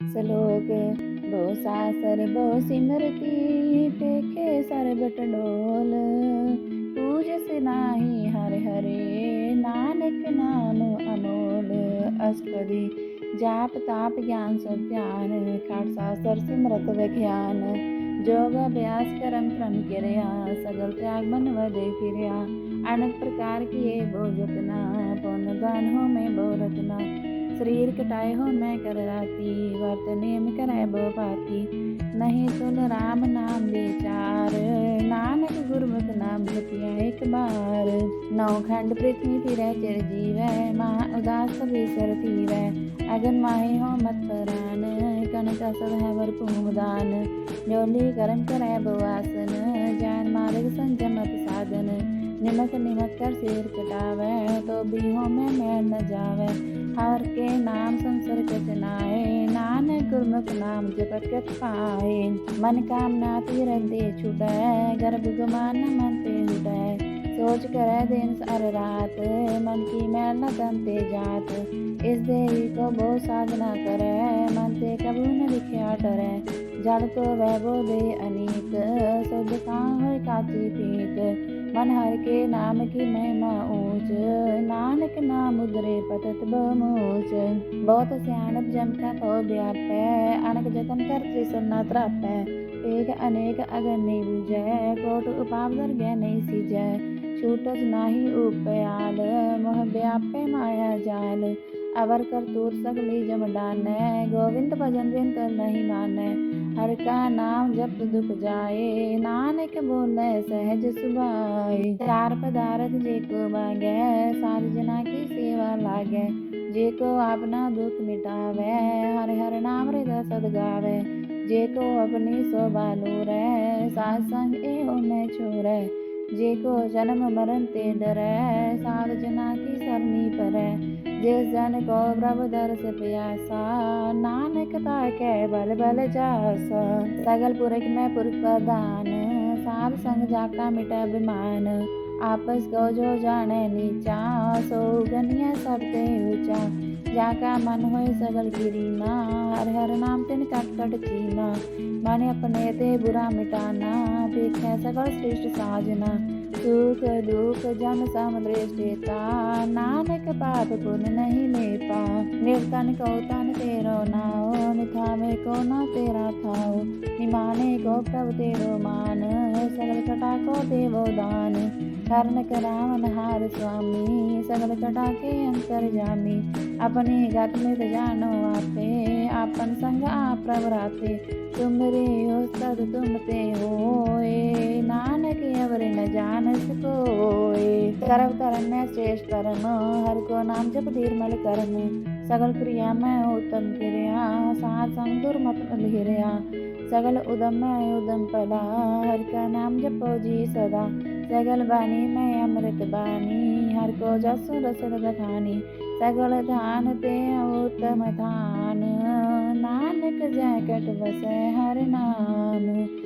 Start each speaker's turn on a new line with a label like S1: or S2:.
S1: ਸਲੋਕ ਬਹੁ ਸਾਸਰ ਬਹੁ ਸਿਮਰਤੀ ਪੇਖੇ ਸਰਬ ਟਡੋਲ ਪੂਜਸ ਨਾਹੀ ਹਰ ਹਰੇ, ਨਾਨਕ ਨਾਮ ਅਨੋਲ। ਅਸਪਦੀ ਜਾਪ ਤਾਪ ਗਿਆਨ ਸਭ ਧਿਆਨ ਖਾਟਸਾ ਸਰ ਸਿਮਰਤ ਵਿਖਿਆਨ ਜੋਗ ਅਭਿਆਸ ਕਰਮ ਪ੍ਰਮ ਕਿਰਿਆ, ਸਗਲ ਤਿਆਗ ਮਨ ਵਦੇ ਫਿਰਿਆ। ਅਨਕ ਪ੍ਰਕਾਰ ਕੀਏ ਬਹੁ ਜਤਨਾ ਪੁੰਨ ਦਾਨ ਹੋ ਮੈਂ ਬਹੁ ਰਤਨਾ ਸਰੀਰ ਕਟਾਏ ਹੋ, ਮੈਂ ਕਰ ਰਾਤੀ ਵਰਤ ਨੇਮ ਕਰੈ ਬਹੁ ਭਾਤੀ ਨਹੀਂ ਤੁਲ ਰਾਮ ਨਾਮ ਵਿਚਾਰ ਨਾਨਕ ਗੁਰਮੁਖ ਨਾਮ ਜਪਿਆ ਇੱਕ ਬਾਰ। ਨੌ ਖੰਡ ਪ੍ਰਿਥਵੀ ਫਿਰੈ, ਚਿਰ ਜੀਵੈ ਮਹਾ ਉਦਾਸ ਵਿਸਰ ਥੀਵੈ। ਅਗਨ ਮਾਹੀ ਹੋ ਮਤ ਪਰਾਨ ਕਨਕ ਅਸਰ ਹੈ ਵਰ ਭੂਮਦਾਨ ਜੋਲੀ ਕਰਮ ਕਰੈ ਬਵਾਸਨ, ਜਾਨ निमक निमक कर सिर कटावे तो बीहो में मैं न जावे। हर के नाम संसार के चनाए, नानक गुरमुख नाम जपत के पाए। मन कामना तीर दे छुटे, गर्भ गुमान मन ते हुटे। सोच कर दिन सर रात, मन की मैं न तनते जात। इस देवी को बो साधना करे, मन से कबू न दिखया डरे जड़ वह बो दे अनेक, सुध का हो काची पीत। ਅਨੀਕ ਸੁਧ ਕਾ ਹੋਇ ਕਾਚੀ ਪੀਕ ਮਨ ਹਰ ਕੇ ਨਾਮ ਕੀ ਮਹਿਮਾ ਊਚ, ਨਾਨਕ ਨਾਮ ਉਦਰੇ ਪਤਤ ਬਮੂਚ। ਬਹੁਤ ਸਿਆਣਪ ਜਮ ਕਾ ਪਉ ਵਿਆਪੈ, ਅਨਕ ਜਤਨ ਕਰ ਤ੍ਰਿਸਨਾ ਤਰਾਪੈ। ਏਕ ਅਨੇਕ ਅਗਨ ਨਹੀਂ ਬੂਝੈ, ਕੋਟ ਉਪਾਵ ਦਰਗਹਿ ਨਹੀਂ ਸੀਜੈ। ਛੂਟਸ ਨਾਹੀ ਉਪਿਆਲ ਮੋਹ ਵਿਆਪੈ ਮਾਇਆ ਜਾਲ ਅਵਰ ਕਰਤੂਰ ਸਗਲੀ ਜਮ ਡਾਨੈ ਗੋਵਿੰਦ ਭਜਨ ਬਿੰਤ ਨਹੀਂ ਮਾਨੈ ਹਰ ਕਾ ਨਾਮ ਜਪਤ ਦੁਖ ਜਾਏ ਨਾਨਕ ਬੋਲੇ ਸਹਿਜ ਸੁਭਾਏ ਚਾਰ ਪਦਾਰਥ ਜੇ ਕੋ ਬਾਗੈ ਸਾਧ ਜਨਾ ਕੀ ਸੇਵਾ ਲਾਗੈ ਜੇ ਕੋ ਆਪਨਾ ਦੁਖ ਮਿਟਾਵੈ ਹਰ ਹਰ ਨਾਮ ਹਿਰਦੈ ਸਦ ਗਾਵੈ ਜੇ ਕੋ ਆਪਣੀ ਸੋਭਾ ਨੂਰੈ ਸਾਧ ਸੰਗ ਇਹੋ ਮੈਂ ਛੋਰੈ ਜੇ ਕੋ ਜਨਮ ਮਰਨ ਤੇ ਡਰੈ, ਸਾਧ ਜਨਾ ਕੀ ਸਰਨੀ ਪਰੈ। ਜਿਸ ਜਨ ਕੋ ਪ੍ਰਭ ਦਰਸ ਪਿਆਸਾ, ਨਾਨਕ ਤਾਕੈ ਬਲ ਬਲ ਜਾਸਾ ਸਗਲ ਪੁਰਖ ਮੈਂ ਪੁਰਖ ਪ੍ਰਦਾਨ ਸਾਧ ਸੰਗ ਜਾਕਾ ਮਿਟੈ ਬਿਮਾਨ ਆਪਸ ਕੋ ਜੋ ਜਾਣੈ ਨੀਚਾ ਸੋ ਗਨਿਆ ਸਭ ਤੇ ਊਚਾ ਜਾਕਾ ਮਨ ਹੋਏ ਸਗਲ ਕੀਰੀਨਾ ਹਰ ਹਰ ਨਾਮ ਤਿਨ ਕਟ ਕਟ ਚੀਨਾ ਮਨ ਆਪਣੇ ਤੇ ਬੁਰਾ ਮਿਟਾਨਾ ਪੇਖੈ ਸਗਲ ਸ੍ਰਿਸ਼ਟ ਸਾਜਨਾ ਸੁਖ ਦੁਖ ਜਨ ਸਮ ਦ੍ਰਿਸ਼ਟਿਤਾ ਨਾਨਕ ਪਾਪ ਪੁਨ ਨਹੀਂ ਲੇਪਾ ਨਿਰਤਨ ਕਉ ਤਨ ਤੇਰੋ ਨਾਉ ਨਿਥਾਵੇ ਕੋ ਨਾ ਤੇਰਾ ਥਾਉ ਨਿਮਾਨੇ ਕੋ ਪ੍ਰਭ ਤੇਰੋ कारणकरावनहार स्वामी सगल तटा के अंतर जामी अपने गत में जानो आते आपन संग आप प्रवराते तुम रे हो सद तुम ते हो ए न जानस कोय करव करण में श्रेष्ठ करम हर को नाम जप धीरमल करम सगल क्रिया में उत्तम क्रिया सात संग दुर्मत हिरया सगल उदम में उदम पला हर का नाम जपो जी सदा सगल बानी में अमृत बानी हर को जस रस बखानी सगल धान ते उत्तम धान नानक जय कट बसे हर नाम